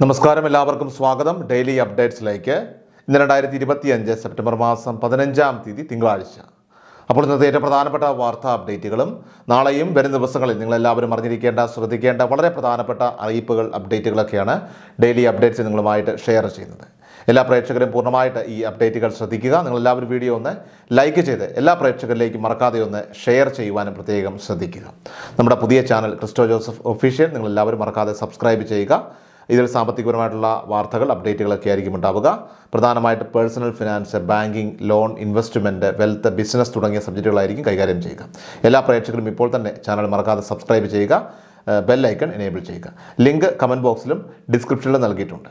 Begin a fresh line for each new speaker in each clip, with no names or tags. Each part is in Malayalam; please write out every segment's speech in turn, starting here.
നമസ്കാരം എല്ലാവർക്കും സ്വാഗതം. ഡെയിലി അപ്ഡേറ്റ്സിലേക്ക്. ഇന്ന് രണ്ടായിരത്തി ഇരുപത്തിയഞ്ച് സെപ്റ്റംബർ മാസം പതിനഞ്ചാം തീയതി തിങ്കളാഴ്ച. അപ്പോൾ ഇന്നത്തെ ഏറ്റവും പ്രധാനപ്പെട്ട വാർത്താ അപ്ഡേറ്റുകളും നാളെയും വരും ദിവസങ്ങളിൽ നിങ്ങളെല്ലാവരും അറിഞ്ഞിരിക്കേണ്ട ശ്രദ്ധിക്കേണ്ട വളരെ പ്രധാനപ്പെട്ട അറിയിപ്പുകൾ അപ്ഡേറ്റുകളൊക്കെയാണ് ഡെയിലി അപ്ഡേറ്റ്സ് നിങ്ങളുമായിട്ട് ഷെയർ ചെയ്യുന്നത്. എല്ലാ പ്രേക്ഷകരും പൂർണമായിട്ട് ഈ അപ്ഡേറ്റുകൾ ശ്രദ്ധിക്കുക. നിങ്ങളെല്ലാവരും വീഡിയോ ഒന്ന് ലൈക്ക് ചെയ്ത് എല്ലാ പ്രേക്ഷകരിലേക്കും മറക്കാതെ ഒന്ന് ഷെയർ ചെയ്യുവാനും പ്രത്യേകം ശ്രദ്ധിക്കുക. നമ്മുടെ പുതിയ ചാനൽ ക്രിസ്റ്റോ ജോസഫ് ഒഫീഷ്യൽ. നിങ്ങളെല്ലാവരും മറക്കാതെ സബ്സ്ക്രൈബ് ചെയ്യുക. ഇതിൽ സാമ്പത്തികപരമായിട്ടുള്ള വാർത്തകൾ അപ്ഡേറ്റുകളൊക്കെ ആയിരിക്കും ഉണ്ടാവുക. പ്രധാനമായിട്ട് personal finance banking loan investment wealth business തുടങ്ങിയ സബ്ജക്റ്റുകളായിരിക്കും കൈകാര്യം ചെയ്യുക. എല്ലാ പ്രേക്ഷകരും ഇപ്പോൾ തന്നെ ചാനൽ മറക്കാതെ സബ്സ്ക്രൈബ് ചെയ്യുക ബെല്ലൈക്കൺ എനേബിൾ ചെയ്യുക. ലിങ്ക് കമന്റ് ബോക്സിലും ഡിസ്ക്രിപ്ഷനിലും നൽകിയിട്ടുണ്ട്.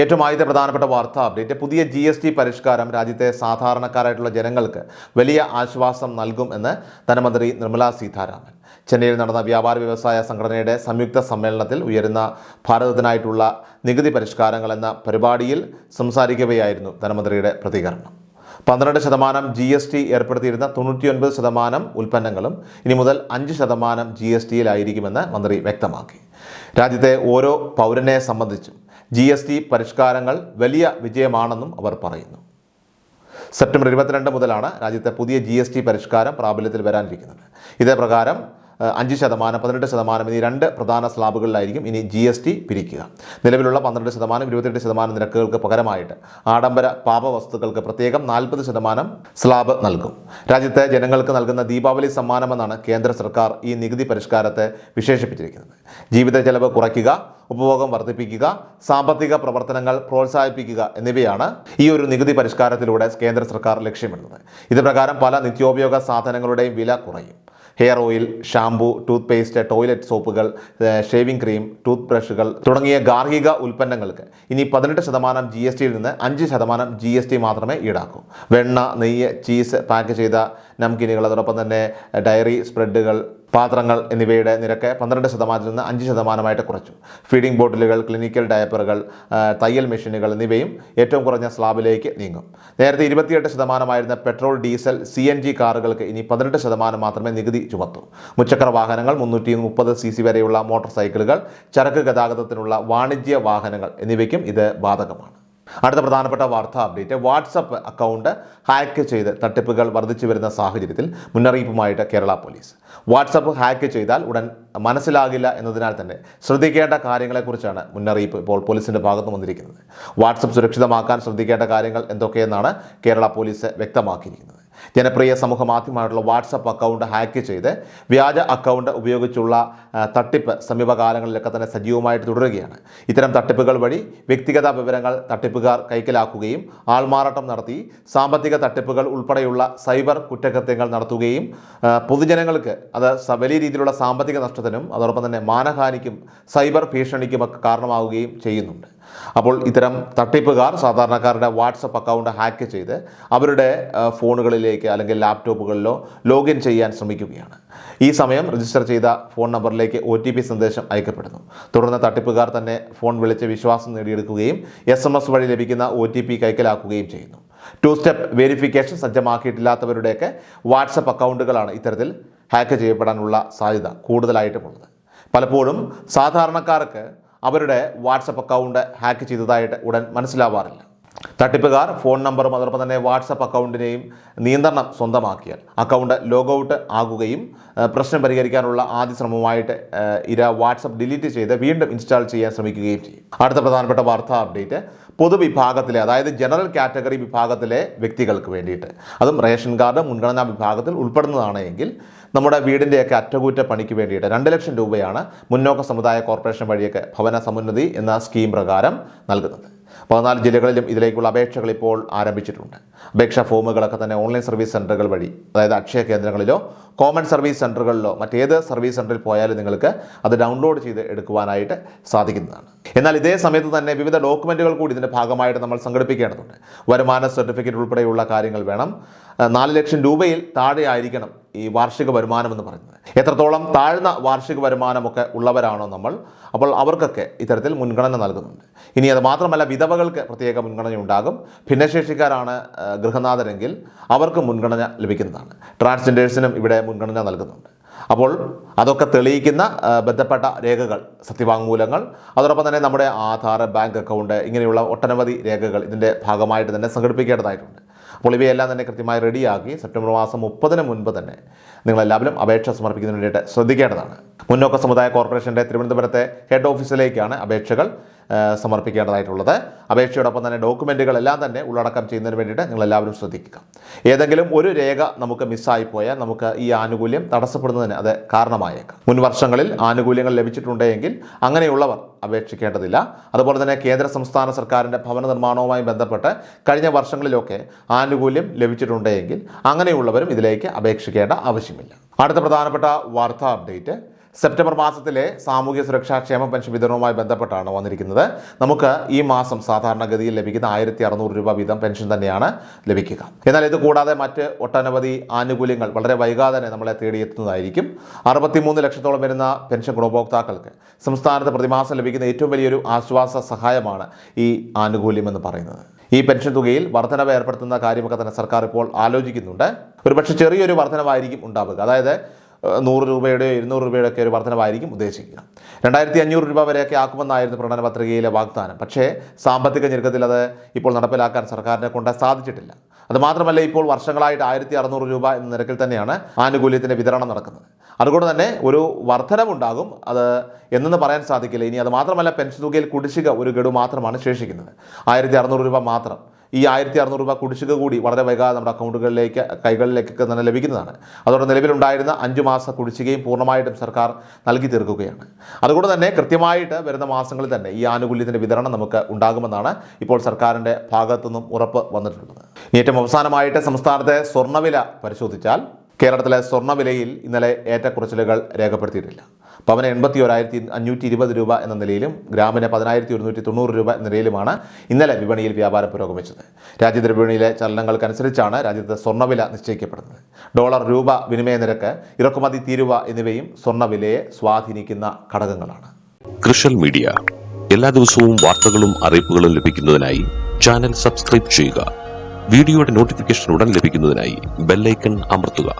ഏറ്റവും ആദ്യത്തെ പ്രധാനപ്പെട്ട വാർത്താ അപ്ഡേറ്റ് പുതിയ ജി എസ് ടി പരിഷ്കാരം രാജ്യത്തെ സാധാരണക്കാരായിട്ടുള്ള ജനങ്ങൾക്ക് വലിയ ആശ്വാസം നൽകും എന്ന് ധനമന്ത്രി നിർമ്മലാ സീതാരാമൻ. ചെന്നൈയിൽ നടന്ന വ്യാപാര വ്യവസായ സംഘടനയുടെ സംയുക്ത സമ്മേളനത്തിൽ ഉയരുന്ന ഭാരതത്തിനായിട്ടുള്ള നികുതി പരിഷ്കാരങ്ങൾ എന്ന പരിപാടിയിൽ സംസാരിക്കവെയായിരുന്നു ധനമന്ത്രിയുടെ പ്രതികരണം. പന്ത്രണ്ട് ശതമാനം ജി എസ് ടി ഏർപ്പെടുത്തിയിരുന്ന തൊണ്ണൂറ്റിയൊൻപത് ശതമാനം ഉൽപ്പന്നങ്ങളും ഇനി മുതൽ അഞ്ച് ശതമാനം ജി എസ് ടിയിലായിരിക്കുമെന്ന് മന്ത്രി വ്യക്തമാക്കി. രാജ്യത്തെ ഓരോ പൗരനെ സംബന്ധിച്ചും ജി എസ് ടി പരിഷ്കാരങ്ങൾ വലിയ വിജയമാണെന്നും അവർ പറയുന്നു. സെപ്റ്റംബർ ഇരുപത്തിരണ്ട് മുതലാണ് രാജ്യത്തെ പുതിയ ജി പരിഷ്കാരം പ്രാബല്യത്തിൽ വരാനിരിക്കുന്നത്. ഇതേ പ്രകാരം അഞ്ച് ശതമാനം പതിനെട്ട് ശതമാനം എന്നീ രണ്ട് പ്രധാന സ്ലാബുകളിലായിരിക്കും ഇനി ജി എസ് ടി പിരിക്കുക. നിലവിലുള്ള പന്ത്രണ്ട് ശതമാനം ഇരുപത്തെട്ട് ശതമാനം നിരക്കുകൾക്ക് പകരമായിട്ട് ആഡംബര പാപവസ്തുക്കൾക്ക് പ്രത്യേകം നാൽപ്പത് ശതമാനം സ്ലാബ് നൽകും. രാജ്യത്തെ ജനങ്ങൾക്ക് നൽകുന്ന ദീപാവലി സമ്മാനമെന്നാണ് കേന്ദ്ര സർക്കാർ ഈ നികുതി പരിഷ്കാരത്തെ വിശേഷിപ്പിച്ചിരിക്കുന്നത്. ജീവിത ചെലവ് കുറയ്ക്കുക ഉപഭോഗം വർദ്ധിപ്പിക്കുക സാമ്പത്തിക പ്രവർത്തനങ്ങൾ പ്രോത്സാഹിപ്പിക്കുക എന്നിവയാണ് ഈ ഒരു നികുതി പരിഷ്കാരത്തിലൂടെ കേന്ദ്ര സർക്കാർ ലക്ഷ്യമിടുന്നത്. ഇത് പ്രകാരം പല നിത്യോപയോഗ സാധനങ്ങളുടെയും വില കുറയും. Hair oil shampoo toothpaste toilet സോപ്പുകൾ shaving cream tooth ബ്രഷുകൾ തുടങ്ങിയ ഗാർഹിക ഉൽപ്പന്നങ്ങൾക്ക് ഇനി പതിനെട്ട് ശതമാനം ജി എസ് ടിയിൽ നിന്ന് അഞ്ച് ശതമാനം ജി എസ് ടി മാത്രമേ ഈടാക്കൂ. വെണ്ണ നെയ്യ് ചീസ് പാക്ക് ചെയ്ത നംകിനുകൾ അതോടൊപ്പം തന്നെ ഡയറി സ്പ്രെഡുകൾ പാത്രങ്ങൾ എന്നിവയുടെ നിരക്ക് പന്ത്രണ്ട് ശതമാനത്തിൽ നിന്ന് അഞ്ച് ശതമാനമായിട്ട് കുറച്ചു. ഫീഡിംഗ് ബോട്ടിലുകൾ ക്ലിനിക്കൽ ഡയപ്പറുകൾ തയ്യൽ മെഷീനുകൾ എന്നിവയും ഏറ്റവും കുറഞ്ഞ സ്ലാബിലേക്ക് നീങ്ങും. നേരത്തെ ഇരുപത്തിയെട്ട് ശതമാനമായിരുന്ന petrol diesel C N G കാറുകൾക്ക് ഇനി പതിനെട്ട് ശതമാനം മാത്രമേ നികുതി ചുമത്തൂ. മുച്ചക്ര വാഹനങ്ങൾ മുന്നൂറ്റി മുപ്പത് സി സി വരെയുള്ള മോട്ടോർ സൈക്കിളുകൾ ചരക്ക് ഗതാഗതത്തിനുള്ള വാണിജ്യ വാഹനങ്ങൾ എന്നിവയ്ക്കും ഇത് ബാധകമാണ്. അടുത്ത പ്രധാനപ്പെട്ട വാർത്താ അപ്ഡേറ്റ്. വാട്സപ്പ് അക്കൗണ്ട് ഹാക്ക് ചെയ്ത് തട്ടിപ്പുകൾ വർദ്ധിച്ചു വരുന്ന സാഹചര്യത്തിൽ മുന്നറിയിപ്പുമായിട്ട് കേരള പോലീസ്. വാട്സപ്പ് ഹാക്ക് ചെയ്താൽ ഉടൻ മനസ്സിലാകില്ല എന്നതിനാൽ തന്നെ ശ്രദ്ധിക്കേണ്ട കാര്യങ്ങളെക്കുറിച്ചാണ് മുന്നറിയിപ്പ് ഇപ്പോൾ പോലീസിന്റെ ഭാഗത്ത് വന്നിരിക്കുന്നത്. വാട്സപ്പ് സുരക്ഷിതമാക്കാൻ ശ്രദ്ധിക്കേണ്ട കാര്യങ്ങൾ എന്തൊക്കെയെന്നാണ് കേരള പോലീസ് വ്യക്തമാക്കിയിരിക്കുന്നത്. ജനപ്രിയ സമൂഹ മാധ്യമമായിട്ടുള്ള വാട്സപ്പ് അക്കൗണ്ട് ഹാക്ക് ചെയ്ത് വ്യാജ അക്കൗണ്ട് ഉപയോഗിച്ചുള്ള തട്ടിപ്പ് സമീപകാലങ്ങളിലൊക്കെ തന്നെ സജീവമായിട്ട് തുടരുകയാണ്. ഇത്തരം തട്ടിപ്പുകൾ വഴി വ്യക്തിഗത വിവരങ്ങൾ തട്ടിപ്പുകാർ കൈക്കലാക്കുകയും ആൾമാറാട്ടം നടത്തി സാമ്പത്തിക തട്ടിപ്പുകൾ ഉൾപ്പെടെയുള്ള സൈബർ കുറ്റകൃത്യങ്ങൾ നടത്തുകയും പൊതുജനങ്ങൾക്ക് അത് വലിയ രീതിയിലുള്ള സാമ്പത്തിക നഷ്ടത്തിനും അതോടൊപ്പം തന്നെ മാനഹാനിക്കും സൈബർ ഭീഷണിക്കുമൊക്കെ കാരണമാവുകയും ചെയ്യുന്നുണ്ട്. അപ്പോൾ ഇത്തരം തട്ടിപ്പുകാർ സാധാരണക്കാരുടെ വാട്സപ്പ് അക്കൗണ്ട് ഹാക്ക് ചെയ്ത് അവരുടെ ഫോണുകളിലേക്ക് അല്ലെങ്കിൽ ലാപ്ടോപ്പുകളിലോ ലോഗിൻ ചെയ്യാൻ ശ്രമിക്കുകയാണ്. ഈ സമയം രജിസ്റ്റർ ചെയ്ത ഫോൺ നമ്പറിലേക്ക് ഒ ടി പി സന്ദേശം അയക്കപ്പെടുന്നു. തുടർന്ന് തട്ടിപ്പുകാർ തന്നെ ഫോൺ വിളിച്ച് വിശ്വാസം നേടിയെടുക്കുകയും എസ് എം എസ് വഴി ലഭിക്കുന്ന ഒ ടി പി കൈക്കലാക്കുകയും ചെയ്യുന്നു. ടു സ്റ്റെപ്പ് വെരിഫിക്കേഷൻ സജ്ജമാക്കിയിട്ടില്ലാത്തവരുടെയൊക്കെ വാട്സപ്പ് അക്കൗണ്ടുകളാണ് ഇത്തരത്തിൽ ഹാക്ക് ചെയ്യപ്പെടാനുള്ള സാധ്യത കൂടുതലായിട്ടുമുള്ളത്. പലപ്പോഴും സാധാരണക്കാർക്ക് അവരുടെ വാട്സപ്പ് അക്കൗണ്ട് ഹാക്ക് ചെയ്തതായിട്ട് ഉടൻ മനസ്സിലാവാറില്ല. തട്ടിപ്പുകാർ ഫോൺ നമ്പറും അതോടൊപ്പം തന്നെ വാട്സപ്പ് അക്കൗണ്ടിനെയും നിയന്ത്രണം സ്വന്തമാക്കിയാൽ അക്കൗണ്ട് ലോഗൌട്ട് ആകുകയും പ്രശ്നം പരിഹരിക്കാനുള്ള ആദ്യ ശ്രമമായിട്ട് ഇര വാട്സപ്പ് ഡിലീറ്റ് ചെയ്ത് വീണ്ടും ഇൻസ്റ്റാൾ ചെയ്യാൻ ശ്രമിക്കുകയും ചെയ്യും. അടുത്ത പ്രധാനപ്പെട്ട വാർത്താ അപ്ഡേറ്റ് പൊതുവിഭാഗത്തിലെ അതായത് ജനറൽ കാറ്റഗറി വിഭാഗത്തിലെ വ്യക്തികൾക്ക് വേണ്ടിയിട്ട്. അതും റേഷൻ കാർഡ് മുൻഗണനാ വിഭാഗത്തിൽ ഉൾപ്പെടുന്നതാണ് എങ്കിൽ നമ്മുടെ വീടിന്റെയൊക്കെ അറ്റകുറ്റ പണിക്ക് വേണ്ടിയിട്ട് രണ്ട് ലക്ഷം രൂപയാണ് മുന്നോക്ക സമുദായ കോർപ്പറേഷൻ വഴിയൊക്കെ ഭവന സമുന്നതി എന്ന സ്കീം പ്രകാരം നൽകുന്നത്. പതിനാല് ജില്ലകളിലും ഇതിലേക്കുള്ള അപേക്ഷകൾ ഇപ്പോൾ ആരംഭിച്ചിട്ടുണ്ട്. അപേക്ഷാ ഫോമുകളൊക്കെ തന്നെ ഓൺലൈൻ സർവീസ് സെന്ററുകൾ വഴി അതായത് അക്ഷയ കേന്ദ്രങ്ങളിലോ കോമൺ സർവീസ് സെന്ററുകളിലോ മറ്റേത് സർവീസ് സെന്ററിൽ പോയാലും നിങ്ങൾക്ക് അത് ഡൗൺലോഡ് ചെയ്ത് എടുക്കുവാനായിട്ട് സാധിക്കുന്നതാണ്. എന്നാൽ ഇതേ സമയത്ത് തന്നെ വിവിധ ഡോക്യുമെന്റുകൾ കൂടി ഇതിന്റെ ഭാഗമായിട്ട് നമ്മൾ സംഘടിപ്പിക്കേണ്ടതുണ്ട്. വരുമാന സർട്ടിഫിക്കറ്റ് ഉൾപ്പെടെയുള്ള കാര്യങ്ങൾ വേണം. നാല് ലക്ഷം രൂപയിൽ താഴെ ആയിരിക്കണം ഈ വാർഷിക വരുമാനം എന്ന് പറയുന്നത്. എത്രത്തോളം താഴ്ന്ന വാർഷിക വരുമാനമൊക്കെ ഉള്ളവരാണോ നമ്മൾ അപ്പോൾ അവർക്കൊക്കെ ഇത്തരത്തിൽ മുൻഗണന നൽകുന്നുണ്ട്. ഇനി അത് മാത്രമല്ല വിധവകൾക്ക് പ്രത്യേക മുൻഗണന ഉണ്ടാകും. ഭിന്നശേഷിക്കാരാണ് ഗൃഹനാഥരെങ്കിൽ അവർക്ക് മുൻഗണന ലഭിക്കുന്നതാണ്. ട്രാൻസ്ജെൻഡേഴ്സിനും ഇവിടെ മുൻഗണന നൽകുന്നുണ്ട്. അപ്പോൾ അതൊക്കെ തെളിയിക്കുന്ന ബന്ധപ്പെട്ട രേഖകൾ സത്യവാങ്മൂലങ്ങൾ അതോടൊപ്പം തന്നെ നമ്മുടെ ആധാർ ബാങ്ക് അക്കൗണ്ട് ഇങ്ങനെയുള്ള ഒട്ടനവധി രേഖകൾ ഇതിന്റെ ഭാഗമായിട്ട് തന്നെ സംഘടിപ്പിക്കേണ്ടതായിട്ടുണ്ട്. അപ്പോൾ ഇവയെല്ലാം തന്നെ കൃത്യമായി റെഡിയാക്കി സെപ്റ്റംബർ മാസം മുപ്പതിന് മുൻപ് തന്നെ നിങ്ങളെല്ലാവരും അപേക്ഷ സമർപ്പിക്കുന്നതിന് വേണ്ടിയിട്ട് ശ്രദ്ധിക്കേണ്ടതാണ്. മുന്നോക്ക സമുദായ കോർപ്പറേഷന്റെ തിരുവനന്തപുരത്തെ ഹെഡ് ഓഫീസിലേക്കാണ് അപേക്ഷകൾ സമർപ്പിക്കേണ്ടതായിട്ടുള്ളത്. അപേക്ഷയോടൊപ്പം തന്നെ ഡോക്യുമെന്റുകളെല്ലാം തന്നെ ഉള്ളടക്കം ചെയ്യുന്നതിന് വേണ്ടിയിട്ട് നിങ്ങളെല്ലാവരും ശ്രദ്ധിക്കുക. ഏതെങ്കിലും ഒരു രേഖ നമുക്ക് മിസ്സായി പോയാൽ നമുക്ക് ഈ ആനുകൂല്യം തടസ്സപ്പെടുന്നതിന് അത് കാരണമായേക്കാം. മുൻ വർഷങ്ങളിൽ ആനുകൂല്യങ്ങൾ ലഭിച്ചിട്ടുണ്ടെങ്കിൽ അങ്ങനെയുള്ളവർ അപേക്ഷിക്കേണ്ടതില്ല. അതുപോലെ തന്നെ കേന്ദ്ര സംസ്ഥാന സർക്കാരിന്റെ ഭവന നിർമ്മാണവുമായി ബന്ധപ്പെട്ട് കഴിഞ്ഞ വർഷങ്ങളിലൊക്കെ ആനുകൂല്യം ലഭിച്ചിട്ടുണ്ടെങ്കിൽ അങ്ങനെയുള്ളവരും ഇതിലേക്ക് അപേക്ഷിക്കേണ്ട ആവശ്യമില്ല. അടുത്ത പ്രധാനപ്പെട്ട വാർത്താ അപ്ഡേറ്റ്. സെപ്റ്റംബർ മാസത്തിലെ സാമൂഹ്യ സുരക്ഷാ ക്ഷേമ പെൻഷൻ വിതരണവുമായി ബന്ധപ്പെട്ടാണ് വന്നിരിക്കുന്നത്. നമുക്ക് ഈ മാസം സാധാരണഗതിയിൽ ലഭിക്കുന്ന ആയിരത്തി അറുന്നൂറ് രൂപ വീതം പെൻഷൻ തന്നെയാണ് ലഭിക്കുക. എന്നാൽ ഇത് കൂടാതെ മറ്റ് ഒട്ടനവധി ആനുകൂല്യങ്ങൾ വളരെ വൈകാതെ തന്നെ നമ്മളെ തേടിയെത്തുന്നതായിരിക്കും. അറുപത്തിമൂന്ന് ലക്ഷത്തോളം വരുന്ന പെൻഷൻ ഗുണഭോക്താക്കൾക്ക് സംസ്ഥാനത്ത് പ്രതിമാസം ലഭിക്കുന്ന ഏറ്റവും വലിയൊരു ആശ്വാസ സഹായമാണ് ഈ ആനുകൂല്യം എന്ന് പറയുന്നത്. ഈ പെൻഷൻ തുകയിൽ വർധനവ് ഏർപ്പെടുത്തുന്ന കാര്യമൊക്കെ തന്നെ സർക്കാർ ഇപ്പോൾ ആലോചിക്കുന്നുണ്ട്. ഒരുപക്ഷെ ചെറിയൊരു വർധനവായിരിക്കും ഉണ്ടാവുക. അതായത് നൂറ് രൂപയുടെയോ ഇരുന്നൂറ് രൂപയുടെ ഒക്കെ ഒരു വർധനവായിരിക്കും ഉദ്ദേശിക്കുക. രണ്ടായിരത്തി അഞ്ഞൂറ് രൂപ വരെയൊക്കെ ആക്കുമെന്നായിരുന്നു പ്രകടന പത്രികയിലെ വാഗ്ദാനം. പക്ഷേ സാമ്പത്തിക ഞെരുക്കത്തിൽ അത് ഇപ്പോൾ നടപ്പിലാക്കാൻ സർക്കാരിനെ കൊണ്ട് സാധിച്ചിട്ടില്ല. അതുമാത്രമല്ല ഇപ്പോൾ വർഷങ്ങളായിട്ട് ആയിരത്തി അറുന്നൂറ് രൂപ എന്ന നിരക്കിൽ തന്നെയാണ് ആനുകൂല്യത്തിന്റെ വിതരണം നടക്കുന്നത്. അതുകൊണ്ട് തന്നെ ഒരു വർധനവുണ്ടാകും. അത് എന്നെന്ന് പറയാൻ സാധിക്കില്ല. ഇനി അത് മാത്രമല്ല പെൻഷൻ തുകയിൽ കുടിശ്ശിക ഒരു ഗഡു മാത്രമാണ് ശേഷിക്കുന്നത്. ആയിരത്തി അറുന്നൂറ് രൂപ മാത്രം. ഈ ആയിരത്തി അറുന്നൂറ് രൂപ കുടിശ്ശിക കൂടി വളരെ വൈകാതെ നമ്മുടെ അക്കൗണ്ടുകളിലേക്ക് കൈകളിലേക്കൊക്കെ തന്നെ ലഭിക്കുന്നതാണ്. അതോടെ നിലവിലുണ്ടായിരുന്ന അഞ്ച് മാസ കുടിശ്ശികയും പൂർണമായിട്ടും സർക്കാർ നൽകി തീർക്കുകയാണ്. അതുകൊണ്ട് തന്നെ കൃത്യമായിട്ട് വരുന്ന മാസങ്ങളിൽ തന്നെ ഈ ആനുകൂല്യത്തിന്റെ വിതരണം നമുക്ക് ഉണ്ടാകുമെന്നാണ് ഇപ്പോൾ സർക്കാരിന്റെ ഭാഗത്തുനിന്നും ഉറപ്പ് വന്നിട്ടുള്ളത്. ഏറ്റവും അവസാനമായിട്ട് സംസ്ഥാനത്തെ സ്വർണവില പരിശോധിച്ചാൽ കേരളത്തിലെ സ്വർണവിലയിൽ ഇന്നലെ ഏറ്റക്കുറച്ചിലുകൾ രേഖപ്പെടുത്തിയിട്ടില്ല. പവന് എൺപത്തി ഒരായിരത്തി അഞ്ഞൂറ്റി ഇരുപത് രൂപ എന്ന നിലയിലും ഗ്രാമിന് പതിനായിരത്തി ഒരുന്നൂറ്റി തൊണ്ണൂറ് രൂപ എന്ന നിലയിലുമാണ് ഇന്നലെ വിപണിയിൽ വ്യാപാരം പുരോഗമിച്ചത്. രാജ്യാന്തര വിപണിയിലെ ചലനങ്ങൾക്കനുസരിച്ചാണ് രാജ്യത്തെ സ്വർണവില നിശ്ചയിക്കപ്പെടുന്നത്. ഡോളർ രൂപ വിനിമയ നിരക്ക് ഇറക്കുമതി തീരുവ എന്നിവയും സ്വർണവിലയെ സ്വാധീനിക്കുന്ന ഘടകങ്ങളാണ്.
കൃഷൽ മീഡിയ. എല്ലാ ദിവസവും വാർത്തകളും അറിയിപ്പുകളും ലഭിക്കുന്നതിനായി ചാനൽ സബ്സ്ക്രൈബ് ചെയ്യുക. വീഡിയോയുടെ നോട്ടിഫിക്കേഷൻ ഉടൻ ലഭിക്കുന്നതിനായി ബെല്ലൈക്കൺ അമർത്തുക.